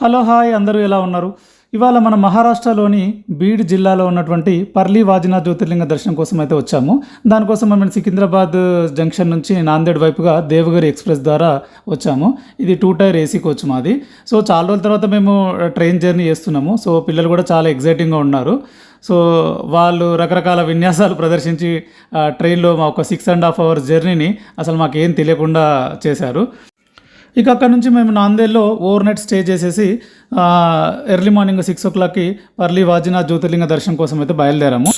Hello hi అందరూ ఎలా ఉన్నారు? ఇవాళ మన మహారాష్ట్రలోని బీడ్ జిల్లాలో ఉన్నటువంటి పర్లీ వాజినాథ్ జ్యోతిర్లింగ దర్శనం కోసం అయితే వచ్చాము. దానికోసం మనం సికింద్రాబాద్ జంక్షన్ నుంచి నాందేడ్ వైపుగా దేవగిరి ఎక్స్ప్రెస్ ద్వారా వచ్చాము. ఇది టూ టైర్ ఏసీ కోచ్ మాది. సో చాలా రోజుల తర్వాత మేము ట్రైన్ జర్నీ చేస్తున్నాము. సో పిల్లలు కూడా చాలా ఎగ్జైటింగ్గా ఉన్నారు. సో వాళ్ళు రకరకాల విన్యాసాలు ప్రదర్శించి ట్రైన్లో మా ఒక సిక్స్ అండ్ హాఫ్ అవర్స్ జర్నీని అసలు మాకేం తెలియకుండా చేశారు. ఇక అక్కడ నుంచి మేము నాందేడ్లో ఓవర్ నైట్ స్టే చేసేసి ఎర్లీ మార్నింగ్ సిక్స్ ఓ క్లాక్కి పర్లీ వాజినాథ్ జ్యోతిర్లింగ దర్శనం కోసం అయితే బయలుదేరాము.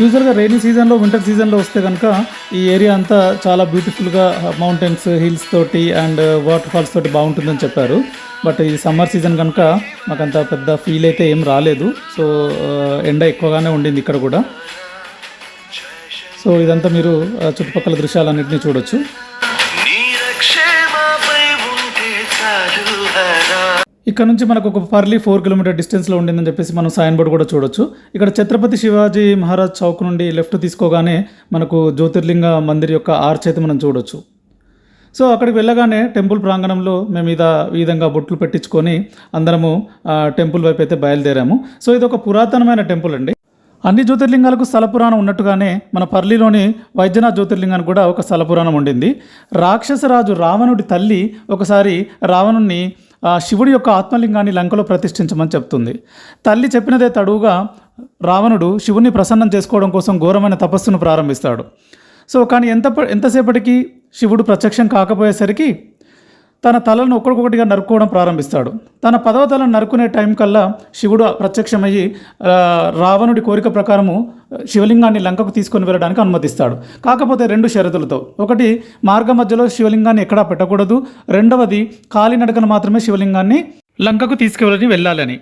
యూజువల్గా రైనీ సీజన్లో వింటర్ సీజన్లో వస్తే కనుక ఈ ఏరియా అంతా చాలా బ్యూటిఫుల్గా మౌంటైన్స్ హిల్స్ తోటి అండ్ వాటర్ ఫాల్స్ తోటి బాగుంటుందని చెప్పారు. బట్ ఈ సమ్మర్ సీజన్ కనుక మాకంత పెద్ద ఫీల్ అయితే ఏం రాలేదు. సో uh, ఎండ ఎక్కువగానే ఉండింది ఇక్కడ కూడా. సో ఇదంతా మీరు uh, చుట్టుపక్కల దృశ్యాలన్నింటినీ చూడొచ్చు. ఇక్కడ నుంచి మనకు ఒక పర్లీ ఫోర్ కిలోమీటర్ డిస్టెన్స్లో ఉండిందని చెప్పేసి మనం సైన్ బోర్డ్ కూడా చూడొచ్చు. ఇక్కడ ఛత్రపతి శివాజీ మహారాజ్ చౌక్ నుండి లెఫ్ట్ తీసుకోగానే మనకు జ్యోతిర్లింగ మందిర్ యొక్క ఆర్చ్ అయితే మనం చూడొచ్చు. సో అక్కడికి వెళ్ళగానే టెంపుల్ ప్రాంగణంలో మేము ఇద ఈ విధంగా బొట్లు పెట్టించుకొని అందరము టెంపుల్ వైపు అయితే బయలుదేరాము. సో ఇది ఒక పురాతనమైన టెంపుల్ అండి. అన్ని జ్యోతిర్లింగాలకు స్థల పురాణం ఉన్నట్టుగానే మన పర్లిలోని వైద్యనాథ్ జ్యోతిర్లింగానికి కూడా ఒక స్థల పురాణం ఉండింది. రాక్షసరాజు రావణుడి తల్లి ఒకసారి రావణుణ్ణి శివుడి యొక్క ఆత్మలింగాన్ని లంకలో ప్రతిష్ఠించమని చెప్తుంది. తల్లి చెప్పినదే తడువుగా రావణుడు శివుణ్ణి ప్రసన్నం చేసుకోవడం కోసం ఘోరమైన తపస్సును ప్రారంభిస్తాడు. సో కానీ ఎంత ఎంతసేపటికి శివుడు ప్రత్యక్షం కాకపోయేసరికి తన తలను ఒక్కొక్కటిగా నరుక్కోవడం ప్రారంభిస్తాడు. తన పదవ తలను నరుకునే టైం కల్లా శివుడు ప్రత్యక్షమయ్యి రావణుడి కోరిక ప్రకారము శివలింగాన్ని లంకకు తీసుకొని వెళ్ళడానికి అనుమతిస్తాడు. కాకపోతే రెండు షరతులతో. ఒకటి మార్గ మధ్యలో శివలింగాన్ని ఎక్కడా పెట్టకూడదు. రెండవది కాలినడకన మాత్రమే శివలింగాన్ని లంకకు తీసుకువెళ్ళని వెళ్ళాలని.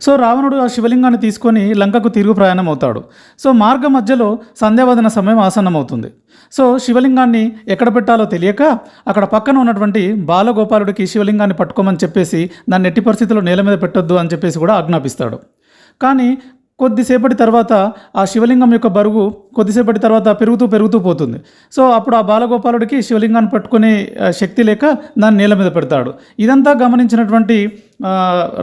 సో రావణుడు ఆ శివలింగాన్ని తీసుకొని లంకకు తిరుగు ప్రయాణం అవుతాడు సో మార్గ మధ్యలో సంధ్యావదన సమయం ఆసన్నమవుతుంది. సో శివలింగాన్ని ఎక్కడ పెట్టాలో తెలియక అక్కడ పక్కన ఉన్నటువంటి బాలగోపాలుడికి శివలింగాన్ని పట్టుకోమని చెప్పేసి దాన్ని ఎట్టి పరిస్థితుల్లో నేల మీద పెట్టొద్దు అని చెప్పేసి కూడా ఆజ్ఞాపిస్తాడు. కానీ కొద్దిసేపటి తర్వాత ఆ శివలింగం యొక్క బరువు కొద్దిసేపటి తర్వాత పెరుగుతూ పెరుగుతూ పోతుంది. సో అప్పుడు ఆ బాలగోపాలుడికి శివలింగాన్ని పట్టుకునే శక్తి లేక దాన్ని నేల మీద పెడతాడు. ఇదంతా గమనించినటువంటి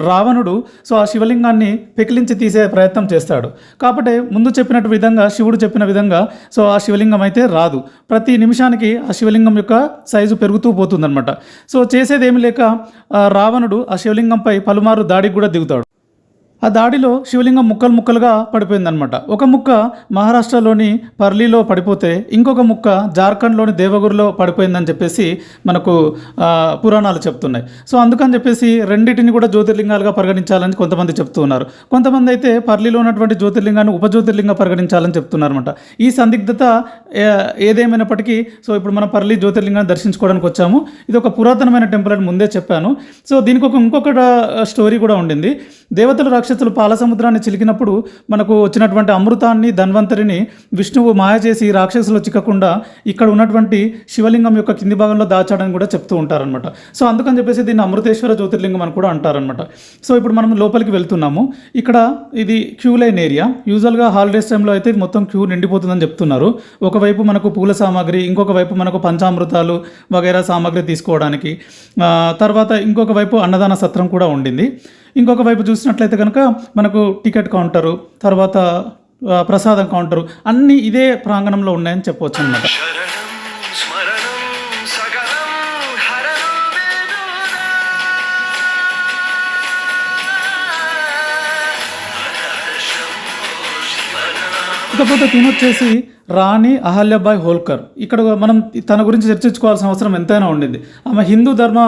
రావణుడు సో ఆ శివలింగాన్ని పెకిలించి తీసే ప్రయత్నం చేస్తాడు. కాబట్టి ముందు చెప్పినట్టు విధంగా శివుడు చెప్పిన విధంగా సో ఆ శివలింగం అయితే రాదు. ప్రతి నిమిషానికి ఆ శివలింగం యొక్క సైజు పెరుగుతూ పోతుందన్నమాట. సో చేసేదేమి లేక రావణుడు ఆ శివలింగంపై పలుమారు దాడికి కూడా దిగుతాడు. ఆ దాడిలో శివలింగం ముక్కలు ముక్కలుగా పడిపోయిందనమాట ఒక ముక్క మహారాష్ట్రలోని పర్లీలో పడిపోతే ఇంకొక ముక్క జార్ఖండ్లోని దేవగురిలో పడిపోయిందని చెప్పేసి మనకు పురాణాలు చెప్తున్నాయి. సో అందుకని చెప్పేసి రెండింటిని కూడా జ్యోతిర్లింగాలుగా పరిగణించాలని కొంతమంది చెప్తున్నారు. కొంతమంది అయితే పర్లీలో ఉన్నటువంటి జ్యోతిర్లింగాన్ని ఉపజ్యోతిర్లింగా పరిగణించాలని చెప్తున్నారన్నమాట. ఈ సందిగ్ధత ఏదేమైనప్పటికీ సో ఇప్పుడు మనం పర్లీ జ్యోతిర్లింగాన్ని దర్శించుకోవడానికి వచ్చాము. ఇది ఒక పురాతనమైన టెంపుల్ అని ముందే చెప్పాను. సో దీనికి ఒక ఇంకొక స్టోరీ కూడా ఉండింది. దేవతలు రాక్షసులు పాలసముద్రాన్ని చిలికినప్పుడు మనకు వచ్చినటువంటి అమృతాన్ని ధన్వంతరిని విష్ణువు మాయ చేసి రాక్షసులు చిక్కకుండా ఇక్కడ ఉన్నటువంటి శివలింగం యొక్క కింది భాగంలో దాచాడని కూడా చెప్తూ ఉంటారనమాట సో అందుకని చెప్పేసి దీన్ని అమృతేశ్వర జ్యోతిర్లింగం అని కూడా అంటారనమాట సో ఇప్పుడు మనం లోపలికి వెళ్తున్నాము. ఇక్కడ ఇది క్యూ లైన్ ఏరియా. యూజువల్గా హాలిడేస్ టైంలో అయితే మొత్తం క్యూ నిండిపోతుందని చెప్తున్నారు. ఒకవైపు మనకు పూల సామాగ్రి ఇంకొక వైపు మనకు పంచామృతాలు వగైరా సామాగ్రి తీసుకోవడానికి. తర్వాత ఇంకొక వైపు అన్నదాన సత్రం కూడా ఉండింది. ఇంకొక వైపు చూసినట్లయితే కనుక మనకు టికెట్ కౌంటరు తర్వాత ప్రసాదం కౌంటరు అన్నీ ఇదే ప్రాంగణంలో ఉన్నాయని చెప్పవచ్చు అనమాట ఇకపోతే తినొచ్చేసి రాణి అహల్యాబాయ్ హోల్కర్. ఇక్కడ మనం తన గురించి చర్చించుకోవాల్సిన అవసరం ఎంతైనా ఉండింది. ఆమె హిందూ ధర్మ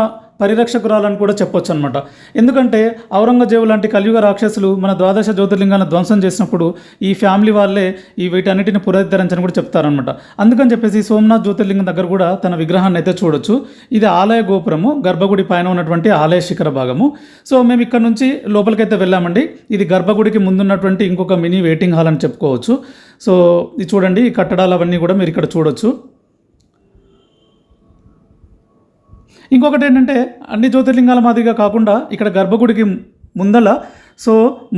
పరిరక్షకురాలని కూడా చెప్పొచ్చు అనమాట ఎందుకంటే ఔరంగజేబు లాంటి కలియుగ రాక్షసులు మన ద్వాదశ జ్యోతిర్లింగాలను ధ్వంసం చేసినప్పుడు ఈ ఫ్యామిలీ వాళ్ళే ఈ వీటన్నిటిని పునరుద్ధరించని కూడా చెప్తారనమాట అందుకని చెప్పేసి సోమనాథ్ జ్యోతిర్లింగం దగ్గర కూడా తన విగ్రహాన్ని అయితే చూడొచ్చు. ఇది ఆలయ గోపురము గర్భగుడి పైన ఉన్నటువంటి ఆలయ శిఖర భాగము. సో మేము ఇక్కడ నుంచి లోపలికైతే వెళ్ళామండి. ఇది గర్భగుడికి ముందున్నటువంటి ఇంకొక మినీ వెయిటింగ్ హాల్ అని చెప్పుకోవచ్చు. సో ఇది చూడండి ఈ కట్టడాలు అవన్నీ కూడా మీరు ఇక్కడ చూడొచ్చు. ఇంకొకటి ఏంటంటే అన్ని జ్యోతిర్లింగాల మాదిరిగా కాకుండా ఇక్కడ గర్భగుడికి ముందల సో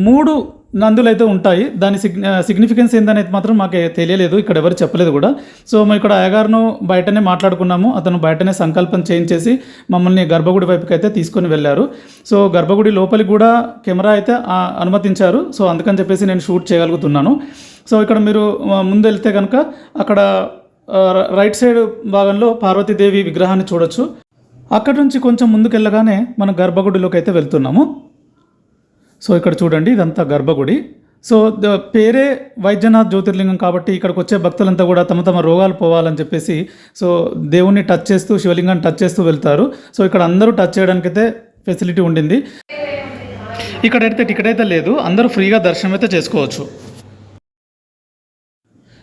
మూడు నందులు అయితే ఉంటాయి. దాని సిగ్ సిగ్నిఫికెన్స్ ఏందనేది మాత్రం మాకు తెలియలేదు. ఇక్కడ ఎవరు చెప్పలేదు కూడా. సో మేము ఇక్కడ అయ్యగారును బయటనే మాట్లాడుకున్నాము. అతను బయటనే సంకల్పం చేయించేసి మమ్మల్ని గర్భగుడి వైపుకి అయితే తీసుకొని వెళ్ళారు. సో గర్భగుడి లోపలికి కూడా కెమెరా అయితే అనుమతించారు. సో అందుకని చెప్పేసి నేను షూట్ చేయగలుగుతున్నాను. సో ఇక్కడ మీరు ముందు వెళ్తే కనుక అక్కడ రైట్ సైడ్ భాగంలో పార్వతీదేవి విగ్రహాన్ని చూడొచ్చు. అక్కడి నుంచి కొంచెం ముందుకెళ్ళగానే మనం మన గర్భగుడిలోకి అయితే వెళ్తున్నాము. సో ఇక్కడ చూడండి ఇదంతా గర్భగుడి. సో పేరే వైద్యనాథ్ జ్యోతిర్లింగం కాబట్టి ఇక్కడికి వచ్చే భక్తులంతా కూడా తమ తమ రోగాలు పోవాలని చెప్పేసి సో దేవుణ్ణి టచ్ చేస్తూ శివలింగాన్ని టచ్ చేస్తూ వెళ్తారు. సో ఇక్కడ అందరూ టచ్ చేయడానికి అయితే ఫెసిలిటీ ఉండింది. ఇక్కడైతే టికెట్ అయితే లేదు. అందరూ ఫ్రీగా దర్శనం అయితే చేసుకోవచ్చు.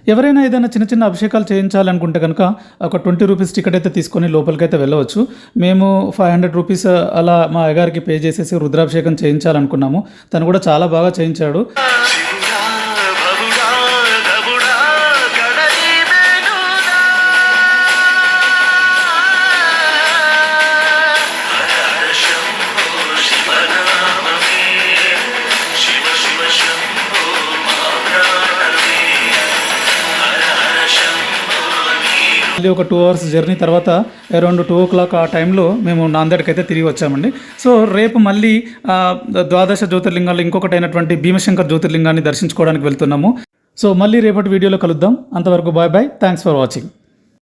ఎవరైనా ఏదైనా చిన్న చిన్న అభిషేకాలు చేయించాలనుకుంటే కనుక ఒక ట్వంటీ రూపీస్ టికెట్ అయితే తీసుకొని లోపలికి అయితే వెళ్ళవచ్చు. మేము ఫైవ్ హండ్రెడ్ రూపీస్ అలా మా అయ్యగారికి పే చేసేసి రుద్రాభిషేకం చేయించాలనుకున్నాము. తను కూడా చాలా బాగా చేయించాడు. నీరు మళ్ళీ ఒక టూ అవర్స్ జర్నీ తర్వాత అరౌండ్ టూ ఓ క్లాక్ ఆ టైంలో మేము నాందేడ్కి అయితే తిరిగి వచ్చామండి. సో రేపు మళ్ళీ ద్వాదశ జ్యోతిర్లింగాలు ఇంకొకటి అయినటువంటి భీమశంకర్ జ్యోతిర్లింగాన్ని దర్శించుకోవడానికి వెళ్తున్నాము. సో మళ్ళీ రేపటి వీడియోలో కలుద్దాం. అంతవరకు bye bye thanks for watching